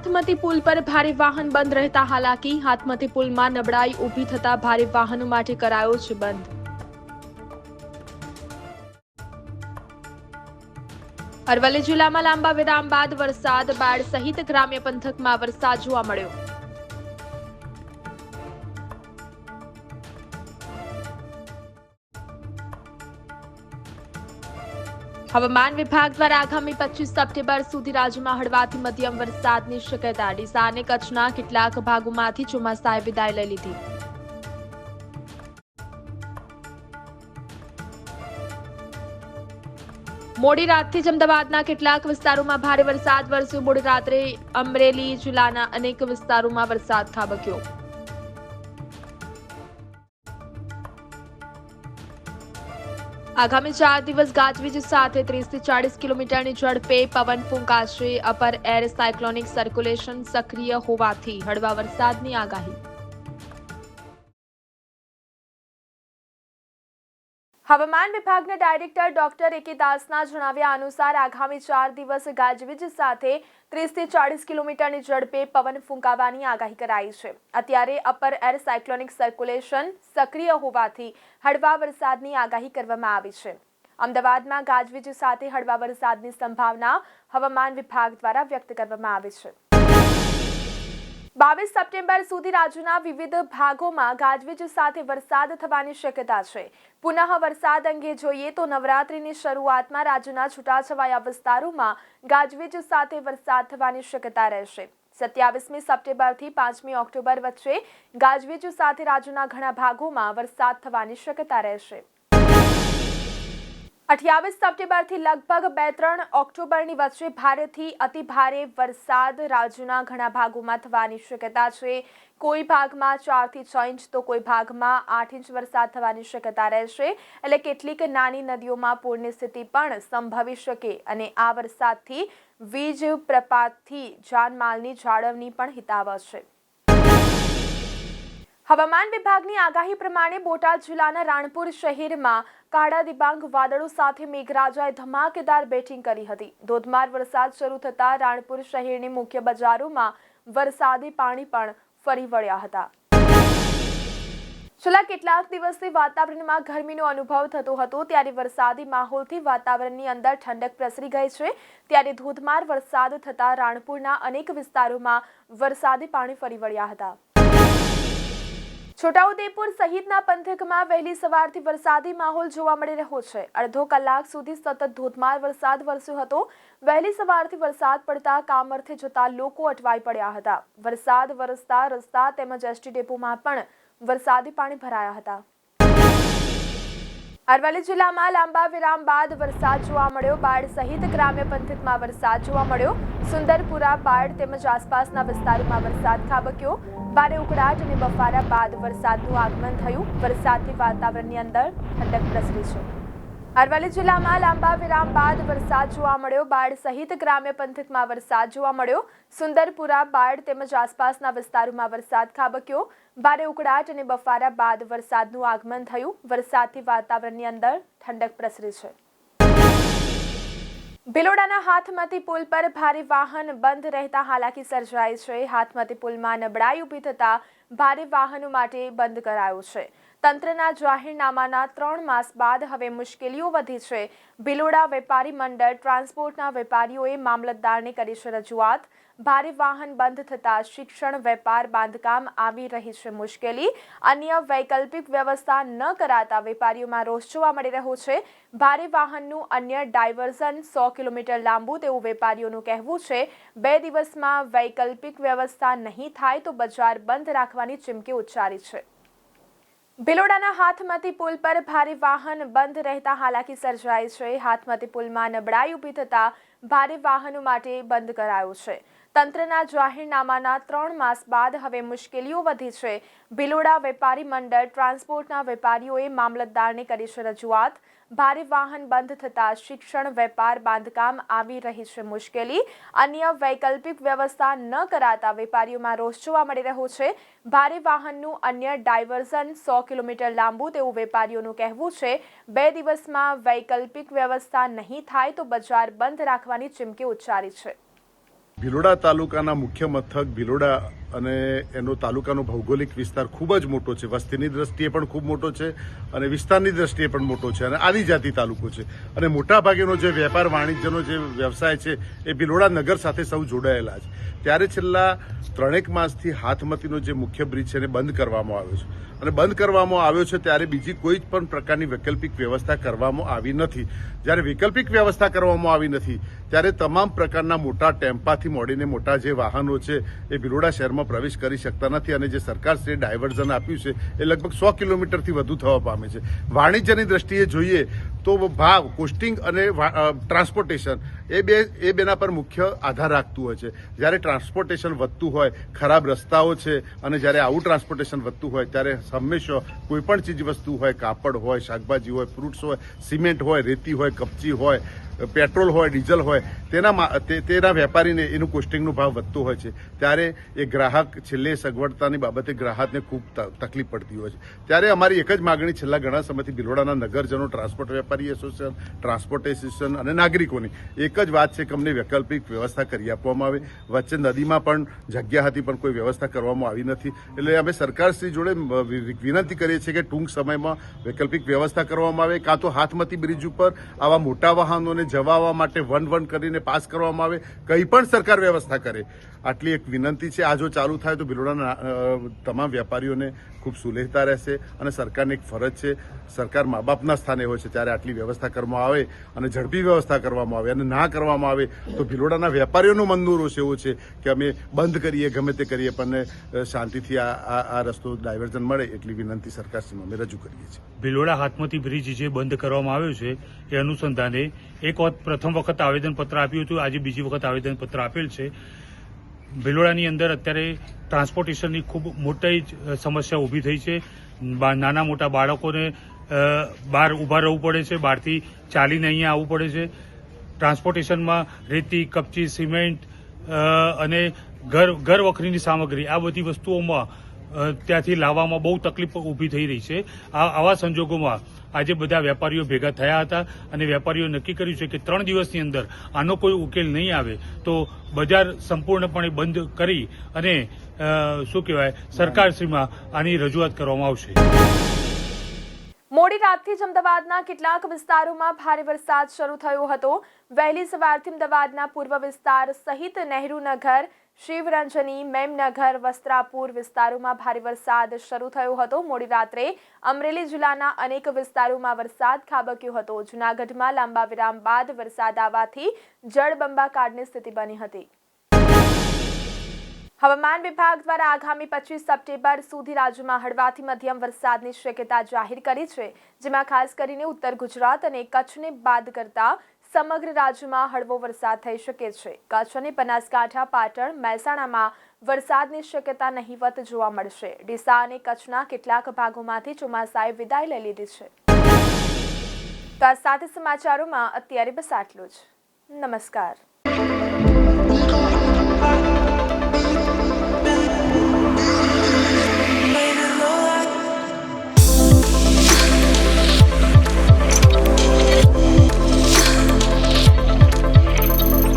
હાથમતી પુલ પર ભારે વાહન બંધ રહેતા હાલાકી. હાથમતી પુલમાં નબળાઈ ઊભી થતા ભારે વાહનો માટે કરાયો છે બંધ. અરવલ્લી જિલ્લામાં લાંબા વિરામ બાદ વરસાદ બાળ સહિત ગ્રામ્ય પંથકમાં વરસાદ જોવા મળ્યો. હવામાન વિભાગ દ્વારા આગામી પચીસ સપ્ટેમ્બર સુધી રાજ્યમાં હળવાથી મધ્યમ વરસાદની શક્યતા ડીસા અને કચ્છના કેટલાક ભાગોમાંથી ચોમાસાએ વિદાય લઈ લીધી. મોડી રાતથી જ અમદાવાદના કેટલાક વિસ્તારોમાં ભારે વરસાદ વરસ્યો. મોડી રાત્રે અમરેલી, જિલ્લાના અનેક વિસ્તારોમાં વરસાદ ખાબક્યો. આગામી ચાર દિવસ ગાજવીજ સાથે ત્રીસથી ચાળીસ કિલોમીટરની ઝડપે પવન ફૂંકાશે. અપર એર સાયક્લોનિક સર્ક્યુલેશન સક્રિય હોવાથી હળવા વરસાદની આગાહી. હવામાન વિભાગના ડાયરેક્ટર ડોક્ટર એકે દાસના જણાવ્યા અનુસાર આગામી ચાર દિવસ ગાજવીજ સાથે ત્રીસથી ચાળીસ કિલોમીટરની ઝડપે પવન ફૂંકાવાની આગાહી કરાઈ છે. અત્યારે અપર એર સાયક્લોનિક સર્ક્યુલેશન સક્રિય હોવાથી હળવા વરસાદની આગાહી કરવામાં આવી છે. અમદાવાદમાં ગાજવીજ સાથે હળવા વરસાદની સંભાવના હવામાન વિભાગ દ્વારા વ્યક્ત કરવામાં આવી છે. બાવીસ સપ્ટેમ્બર સુધી રાજ્યના વિવિધ ભાગોમાં ગાજવીજ સાથે વરસાદ થવાની શક્યતા છે. પુનઃ વરસાદ અંગે જોઈએ તો નવરાત્રીની શરૂઆતમાં રાજ્યના છૂટાછવાયા વિસ્તારોમાં ગાજવીજ સાથે વરસાદ થવાની શક્યતા રહેશે. સત્યાવીસમી સપ્ટેમ્બરથી પાંચમી ઓક્ટોબર વચ્ચે ગાજવીજ સાથે રાજ્યના ઘણા ભાગોમાં વરસાદ થવાની શક્યતા રહેશે. અઠ્યાવીસ સપ્ટેમ્બરથી લગભગ બે ત્રણ ઓક્ટોબરની વચ્ચે ભારેથી અતિ ભારે વરસાદ રાજ્યના ઘણા ભાગોમાં થવાની શક્યતા છે. કોઈ ભાગમાં ચારથી છ ઇંચ તો કોઈ ભાગમાં આઠ ઇંચ વરસાદ થવાની શક્યતા રહેશે. એટલે કેટલીક નાની નદીઓમાં પૂરની સ્થિતિ પણ સંભવી શકે અને આ વરસાદથી વીજ પ્રપાતથી જાનમાલની જાળવણી પણ હિતાવહ છે. હવામાન વિભાગની આગાહી પ્રમાણે બોટાદ જિલ્લાના રાણપુર શહેરમાં કાળા દિબાંગ વાદળો સાથે મેઘરાજાએ ધમાકેદાર બેટિંગ કરી હતી. ધોધમાર વરસાદ શરૂ થતા રાણપુર શહેરની મુખ્ય બજારોમાં વરસાદી પાણી પણ ફરી વળ્યા હતા. છેલ્લા કેટલાક દિવસથી વાતાવરણમાં ગરમીનો અનુભવ થતો હતો, ત્યારે વરસાદી માહોલથી વાતાવરણની અંદર ઠંડક પ્રસરી ગઈ છે. ત્યારે ધોધમાર વરસાદ થતા રાણપુરના અનેક વિસ્તારોમાં વરસાદી પાણી ફરી વળ્યા હતા. છોટાઉદેપુર સહિતના પંથકમાં વહેલી સવારથી વરસાદી માહોલ જોવા મળી રહ્યો છે. અડધો કલાક સુધી સતત ધોધમાર વરસાદ વરસ્યો હતો. વહેલી સવારથી વરસાદ પડતા કામર્થે જતા લોકો અટવાઈ પડ્યા હતા. વરસાદ વરસતા રસ્તા તેમજ એસટી ડેપોમાં પણ વરસાદી પાણી ભરાયા હતા. અરવલ્લી જિલ્લામાં લાંબા વિરામ બાદ વરસાદ જોવા મળ્યો. બાળ સહિત ગ્રામ્ય પંથકમાં વરસાદ જોવા મળ્યો. સુંદરપુરા બાળ તેમજ આસપાસના વિસ્તારોમાં વરસાદ ખાબક્યો. ભારે ઉકળાટ અને બફારા બાદ વરસાદનું આગમન થયું. વરસાદથી વાતાવરણની અંદર ઠંડક પ્રસરી છે. અરવલ્લી જિલ્લામાં લાંબા વિરામ બાદ વરસાદ જોવા મળ્યો. બાળ સહિત ગ્રામ્ય પંથકમાં વરસાદ જોવા મળ્યો. સુંદરપુરા બાળ તેમજ આસપાસના વિસ્તારોમાં વરસાદ ખાબક્યો. ભારે ઉકળાટ અને બફારા બાદ વરસાદનું આગમન થયું. વરસાદથી વાતાવરણની અંદર ઠંડક પ્રસરી છે. ભિલોડાના હાથમતી પુલ પર ભારે વાહન બંધ રહેતા હાલાકી સર્જાઈ છે. હાથમતી પુલમાં નબળાઈ ઊભી થતા ભારે વાહનો માટે બંધ કરાયો છે. તંત્રના જાહેરનામાના ત્રણ માસ બાદ હવે મુશ્કેલીઓ વધી છે. ભિલોડા વેપારી મંડળ ટ્રાન્સપોર્ટના વેપારીઓએ મામલતદારને કરી છે રજૂઆત. ભારે વાહન બંધ થતાં શિક્ષણ, વેપાર, બાંધકામ આવી રહી છે મુશ્કેલી. અન્ય વૈકલ્પિક વ્યવસ્થા ન કરાતા વેપારીઓમાં રોષ જોવા મળી રહ્યો છે. ભારે વાહનનું અન્ય ડાયવર્ઝન સો કિલોમીટર લાંબુ તેવું વેપારીઓનું કહેવું છે. બે દિવસમાં વૈકલ્પિક વ્યવસ્થા નહીં થાય તો બજાર બંધ રાખવાની ચીમકી ઉચ્ચારી છે. ભિલોડાના હાથમતી પુલ પર ભારે વાહન બંધ રહેતા હાલાકી સર્જાઈ છે. હાથમતી પુલમાં નબળાઈ ઊભી થતા ભારે વાહનો માટે બંધ કરાયો છે. તંત્રના જાહેરનામાના ત્રણ માસ બાદ હવે મુશ્કેલીઓ વધી છે. ભિલોડા વેપારી મંડળ ટ્રાન્સપોર્ટના વેપારીઓએ મામલતદારને કરી છે રજૂઆત. ભારે વાહન બંધ થતાં શિક્ષણ, વેપાર, બાંધકામ આવી રહી છે મુશ્કેલી. અન્ય વૈકલ્પિક વ્યવસ્થા ન કરાતા વેપારીઓમાં રોષ જોવા મળી રહ્યો છે. ભારે વાહનનું અન્ય ડાયવર્ઝન સો કિલોમીટર લાંબુ તેવું વેપારીઓનું કહેવું છે. બે દિવસમાં વૈકલ્પિક વ્યવસ્થા નહીં થાય તો બજાર બંધ રાખવાની ચીમકી ઉચ્ચારી છે. ભિલોડા તાલુકાના મુખ્ય મથક ભિલોડા અને એનો તાલુકાનો ભૌગોલિક વિસ્તાર ખૂબ જ મોટો છે. વસ્તીની દ્રષ્ટિએ પણ ખૂબ મોટો છે અને વિસ્તારની દ્રષ્ટિએ પણ મોટો છે અને આદિજાતિ તાલુકો છે. અને મોટાભાગેનો જે વેપાર, વાણિજ્યનો જે વ્યવસાય છે એ ભિલોડા નગર સાથે સૌ જોડાયેલા છે. ત્યારે છેલ્લા ત્રણેક માસથી હાથમતીનો જે મુખ્ય બ્રિજ છે એને બંધ કરવામાં આવ્યો છે. અને બંધ કરવામાં આવ્યો છે ત્યારે બીજી કોઈ જ પણ પ્રકારની વૈકલ્પિક વ્યવસ્થા કરવામાં આવી નથી. જ્યારે વૈકલ્પિક વ્યવસ્થા કરવામાં આવી નથી, ત્યારે તમામ પ્રકારના મોટા ટેમ્પાથી મોડીને મોટા જે વાહનો છે એ ભિલોડા શહેરમાં પ્રવેશ કરી શકતા નથી અને જે સરકાર શ્રી ડાયવર્ઝન આપ્યું છે, એ લગભગ સો કિલોમીટરથી વધુ થવા પામે છે. વાણિજ્યની દ્રષ્ટિએ જોઈએ તો ભાવ, કોસ્ટિંગ અને ટ્રાન્સપોર્ટેશન એ બે, એ બેના પર મુખ્ય આધાર રાખતું હોય છે. જ્યારે ટ્રાન્સપોર્ટેશન વધતું હોય, ખરાબ રસ્તાઓ છે અને જ્યારે આવું ટ્રાન્સપોર્ટેશન વધતું હોય, ત્યારે હંમેશા કોઈ પણ ચીજ વસ્તુ હોય, કાપડ હોય, શાકભાજી હોય ફ્રૂટ્સ હોય સિમેન્ટ હોય, રેતી હોય, કપચી હોય, પેટ્રોલ હોય, ડીઝલ હોય, તેના તેના વેપારીને એનું કોસ્ટિંગનો ભાવ વધતો હોય છે. ત્યારે એ ગ્રાહક છેલ્લે સગવડતાની બાબતે ગ્રાહકને ખૂબ તકલીફ પડતી હોય છે. ત્યારે અમારી એક જ માગણી છેલ્લા ઘણા સમયથી ભિલોડાના નગરજનો ટ્રાન્સપોર્ટ વેપારી એસોસિએશન ટ્રાન્સપોર્ટ એસોસિએશન અને નાગરિકોની. એક જ વાત છે કે અમને વૈકલ્પિક વ્યવસ્થા કરી આપવામાં આવે. વચ્ચે નદીમાં પણ જગ્યા હતી પણ કોઈ વ્યવસ્થા કરવામાં આવી નથી. એટલે અમે સરકારશ્રી જોડે વિનંતી કરીએ છીએ કે ટૂંક સમયમાં વૈકલ્પિક વ્યવસ્થા કરવામાં આવે કાં તો હાથમતી બ્રિજ ઉપર આવા મોટા વાહનોને જવા માટે વન વન કરીને પાસ કરવામાં આવે કંઈ પણ સરકાર વ્યવસ્થા કરે. આટલી એક વિનંતી છે. આ જો ચાલુ થાય તો ભિલોડાના અ, તમામ વેપારીઓને ખૂબ સુલેહતા રહેશે અને સરકારની એક ફરજ છે. સરકાર મા બાપના સ્થાને હોય છે ત્યારે આટલી વ્યવસ્થા કરવામાં આવે અને ઝડપી વ્યવસ્થા કરવામાં આવે અને ના કરવામાં આવે તો ભિલોડાના વેપારીઓનું મનનું રોષ એવો છે કે અમે બંધ કરીએ, ગમે તે કરીએ, પણ શાંતિથી આ આ રસ્તો ડાયવર્ઝન મળે એટલી વિનંતી સરકારશ્રીમાં અમે રજૂ કરીએ છીએ. ભિલોડા હાથમતી બ્રિજ જે બંધ કરવામાં આવ્યો છે, એ અનુસંધાને એક વખત, પ્રથમ વખત આવેદનપત્ર આપ્યું હતું, આજે બીજી વખત આવેદનપત્ર આપેલ છે. ભિલોડાની અંદર અત્યારે ટ્રાન્સપોર્ટેશનની ખૂબ મોટી જ સમસ્યા ઊભી થઈ છે. નાના મોટા બાળકોને બહાર ઊભા રહેવું પડે છે, બહારથી ચાલીને અહીંયા આવવું પડે છે. ટ્રાન્સપોર્ટેશનમાં રેતી, કપચી, સિમેન્ટ અને ઘર ઘર વખરીની સામગ્રી, આ બધી વસ્તુઓમાં ત્યાંથી લાવવામાં બહુ તકલીફ ઊભી થઈ રહી છે. આવા સંજોગોમાં આજે બધા વેપારીઓ ભેગા થયા હતા અને વેપારીઓ નક્કી કર્યું છે કે ત્રણ દિવસની અંદર આનો કોઈ ઉકેલ નહીં આવે તો બજાર સંપૂર્ણપણે બંધ કરી અને શું કહેવાય, સરકારશ્રીમાં આની રજૂઆત કરવામાં આવશે. મોડી રાતથી જ અમદાવાદના કેટલાક વિસ્તારોમાં ભારે વરસાદ શરૂ થયો હતો. વહેલી સવારથી અમદાવાદના પૂર્વ વિસ્તાર સહિત નહેરુનગર શિવરંજની મેમનગર વસ્ત્રાપુર વિસ્તારોમાં ભારે વરસાદ શરૂ થયો હતો. મોડી રાત્રે અમરેલી જિલ્લાના અનેક વિસ્તારોમાં વરસાદ ખાબક્યો હતો. જૂનાગઢમાં લાંબા વિરામ બાદ વરસાદ આવવાથી જળબંબાકારની સ્થિતિ બની હતી. હવામાન વિભાગ દ્વારા આગામી પચીસ સપ્ટેમ્બર સુધી રાજ્યમાં હળવાથી મધ્યમ વરસાદની શક્યતા જાહેર કરી છે, જેમાં ખાસ કરીને ઉત્તર ગુજરાત અને કચ્છને બાદ કરતા સમગ્ર રાજ્યમાં હળવો વરસાદ થઈ શકે છે. કચ્છ અને બનાસકાંઠા, પાટણ, મહેસાણામાં વરસાદની શક્યતા નહીવત જોવા મળશે. ડીસા અને કચ્છના કેટલાક ભાગોમાંથી ચોમાસાએ વિદાય લઈ લીધી છે. તો આ સાથે સમાચારોમાં અત્યારે બસ આટલું જ. નમસ્કાર.